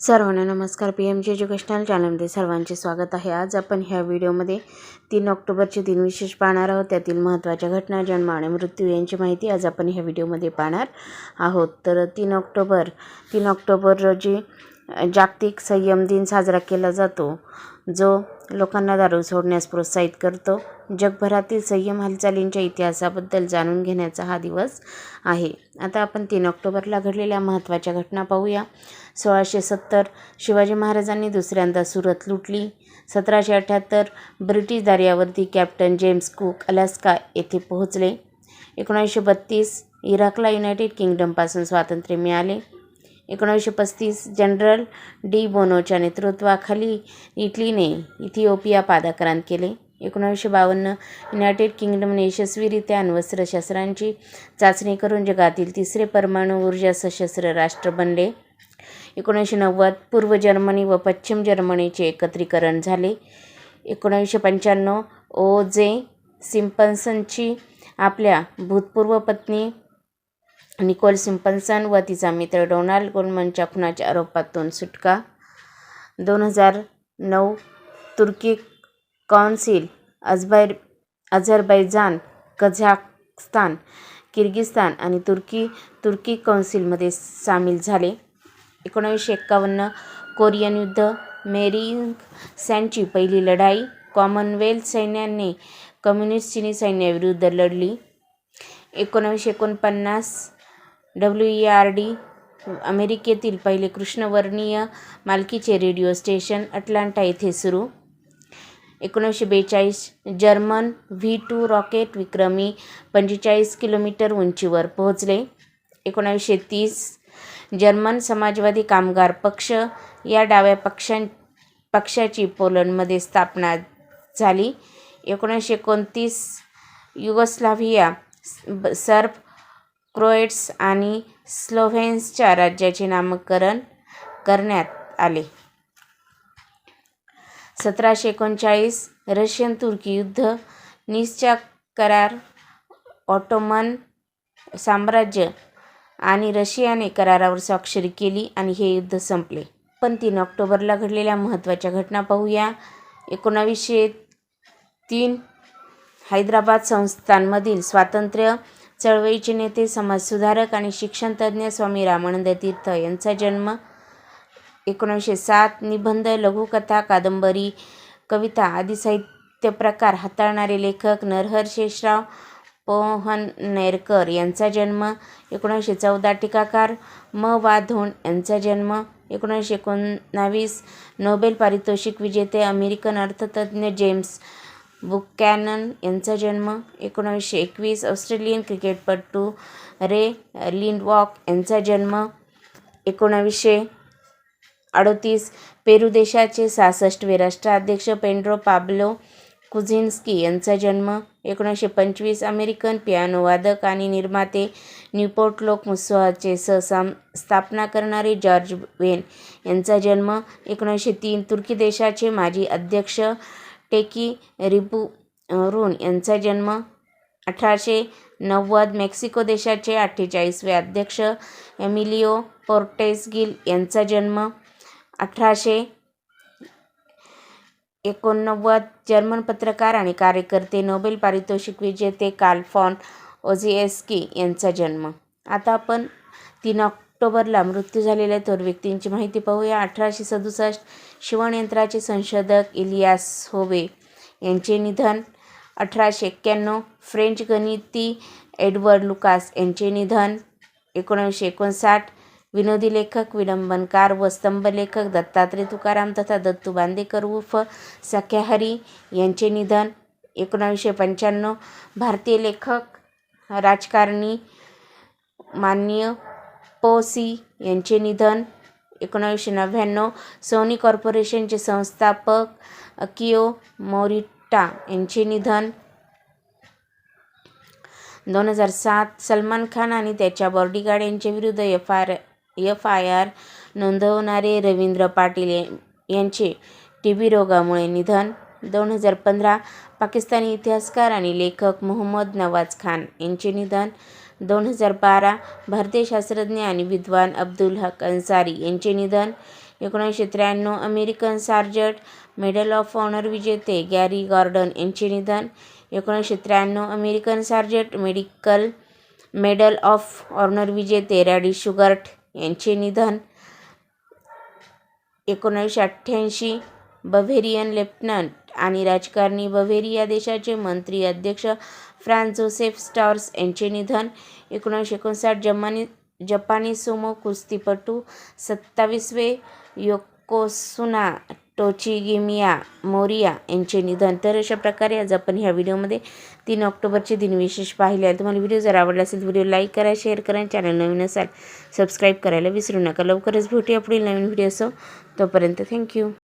सर्वांना नमस्कार. P M G educational चॅनलमध्ये सर्वांचे स्वागत आहे. आज आपण ह्या व्हिडिओमध्ये तीन ऑक्टोबरचे दिनविशेष पाहणार आहोत. त्यातील महत्त्वाच्या घटना जन्म आणि मृत्यू यांची माहिती आज आपण ह्या व्हिडिओमध्ये पाहणार आहोत. तर तीन ऑक्टोबर तीन ऑक्टोबर रोजी जागतिक संयम दिन साजरा केला जातो जो लोकांना दारू सोडण्यास प्रोत्साहित करतो. जगभरातील संयम हालचालींच्या इतिहासाबद्दल जाणून घेण्याचा हा दिवस आहे. आता आपण तीन ऑक्टोबरला घडलेल्या महत्त्वाच्या घटना पाहूया. सोळाशे सत्तर शिवाजी महाराजांनी दुसऱ्यांदा सुरत लुटली. सतराशे अठ्ठ्याहत्तर ब्रिटिश दर्यावरती कॅप्टन जेम्स कुक अलास्का येथे पोहोचले. एकोणीसशे बत्तीस इराकला युनायटेड किंगडमपासून स्वातंत्र्य मिळाले. एकोणीसशे पस्तीस जनरल डी बोनोच्या नेतृत्वाखाली इटलीने इथिओपिया पादाक्रांत केले. एकोणीसशे बावन्न युनायटेड किंगडमने यशस्वीरित्या अण्वस्त्रशस्त्रांची चाचणी करून जगातील तिसरे परमाणु ऊर्जा सशस्त्र राष्ट्र बनले. एकोणीसशे नव्वद पूर्व जर्मनी व पश्चिम जर्मनीचे एकत्रीकरण झाले. एकोणीसशे पंच्याण्णव ओ जे सिम्पन्सनची आपल्या भूतपूर्व पत्नी निकोल सिम्पन्सन व तिचा मित्र डोनाल्ड गोलमनच्या खुनाच्या आरोपातून सुटका. दोन हजार नऊ तुर्की कौन्सिल अजबायर अझरबैजान कझाकस्तान किर्गिस्तान आणि तुर्की तुर्की कौन्सिलमध्ये सामील झाले. एकोणीसशे एक्कावन्न कोरियन युद्ध मेरिंग सॅनची पहिली लढाई कॉमनवेल्थ सैन्याने कम्युनिस्ट चिनी सैन्याविरुद्ध लढली. एकोणावीसशे एकोणपन्नास डब्ल्यू ई आर डी अमेरिकेतील पहिले कृष्णवर्णीय मालकीचे रेडिओ स्टेशन अटलांटा येथे सुरू. एकोणीसशे बेचाळीस जर्मन व्ही टू रॉकेट विक्रमी पंचेचाळीस किलोमीटर उंचीवर पोहोचले. एकोणावीसशे तीस जर्मन समाजवादी कामगार पक्ष या डाव्या पक्षां पक्षाची पोलंडमध्ये स्थापना झाली. एकोणीसशे एकोणतीस युगोस्लाव्हिया सर्ब क्रोएट्स आणि स्लोव्हेन्सच्या राज्याचे नामकरण करण्यात आले. सतराशे एकोणचाळीस रशियन तुर्की युद्ध निसच्या करार ऑटोमन साम्राज्य आणि रशियाने करारावर स्वाक्षरी केली आणि हे युद्ध संपले. पण तीन ऑक्टोबरला घडलेल्या महत्त्वाच्या घटना पाहूया. एकोणावीसशे तीन हैदराबाद संस्थांमधील स्वातंत्र्य चळवळीचे नेते समाजसुधारक आणि शिक्षणतज्ज्ञ स्वामी रामानंद तीर्थ यांचा जन्म एकोणीसशे सात निबंध लघुकथा कादंबरी कविता आदी साहित्य प्रकार हाताळणारे लेखक नरहर शेषराव पोहनेरकर यांचा जन्म एकोणीसशे चौदा टीकाकार म. वा. धोंड यांचा जन्म एकोणीसशे एकोणावीस नोबेल पारितोषिक विजेते अमेरिकन अर्थतज्ज्ञ जेम्स बुकॅनन यांचा जन्म एकोणावीसशे एकवीस ऑस्ट्रेलियन क्रिकेटपटू रे लिंडवॉक यांचा जन्म एकोणावीसशे अडतीस पेरू देशाचे सहासष्टवे राष्ट्राध्यक्ष पेंड्रो पाब्लो कुझिन्स्की यांचा जन्म एकोणीसशे पंचवीस अमेरिकन पियानो वादक आणि निर्माते न्यूपोर्ट लोक उत्सवाचे सहसाम स्थापना करणारे जॉर्ज वेन यांचा जन्म एकोणीसशे तीन तुर्की देशाचे माजी अध्यक्ष टेकी रिपू रून यांचा जन्म अठराशे नव्वद मेक्सिको देशाचे अठ्ठेचाळीसवे अध्यक्ष एमिलिओ पोर्टेस गिल यांचा जन्म अठराशे एकोणनव्वद जर्मन पत्रकार आणि कार्यकर्ते नोबेल पारितोषिक विजेते कार्ल फॉन ओझिएस्की यांचा जन्म. आता आपण तीन ऑक्टोबरला मृत्यू झालेल्या थोर व्यक्तींची माहिती पाहूया. अठराशे सदुसष्ट शिवणयंत्राचे संशोधक इलियास होवे यांचे निधन. अठराशे एक्क्याण्णव फ्रेंच गणिती एडवर्ड लुकास यांचे निधन. एकोणीसशे एकोणसाठ विनोदी लेखक विडंबनकार व स्तंभलेखक दत्तात्रय तुकाराम तथा दत्तू बांदेकर उर्फ सख्याहरी यांचे निधन. एकोणावीसशे पंच्याण्णव भारतीय लेखक राजकारणी माननीय पो सी यांचे निधन एकोणावीसशे नव्याण्णव. सोनी कॉर्पोरेशनचे संस्थापक अकिओ मोरिटा यांचे निधन दोन हजार सात. सलमान खान आणि त्याच्या बॉडीगार्ड यांच्याविरुद्ध F R F I R नोंदवणारे Ravindra Patil यांचे टी बी रोगामुळे निधन दोन हजार पंधरा. पाकिस्तानी इतिहासकार आणि लेखक मोहम्मद नवाज खान यांचे निधन दोन हजार बारा भारतीय शास्त्रज्ञ आणि विद्वान अब्दुल हक अन्सारी यांचे निधन. एकोणीसशे त्र्याण्णव American sergeant medal of honour विजेते गॅरी गॉर्डन यांचे निधन. एकोणीसशे त्र्याण्णव American sergeant medical medal of honour विजेते रॅडी शुगर्ट यांचे निधन. एकोणीसशे अठ्ठ्याऐंशी बव्हेरियन लेफ्टनंट आणि राजकारणी बव्हेरिया देशाचे मंत्री अध्यक्ष फ्रान्स जोसेफ स्टॉर्स यांचे निधन. एकोणीसशे एकोणसाठ जमानी जपानी सुमो कुस्तीपटू सत्तावीसवे योकोसुना टोचिगिमिया मोरिया यांचे निधन. तर अशा प्रकारे आज आपण ह्या व्हिडिओमध्ये तीन ऑक्टोबरचे दिनविशेष पाहिले आहे तुम्हाला व्हिडिओ जर आवडला असेल तर व्हिडिओ लाईक करा शेअर करा चॅनल नवीन असाल सबस्क्राईब करायला विसरू नका. लवकरच भेटूया पुढील नवीन व्हिडिओ असो तोपर्यंत थँक्यू.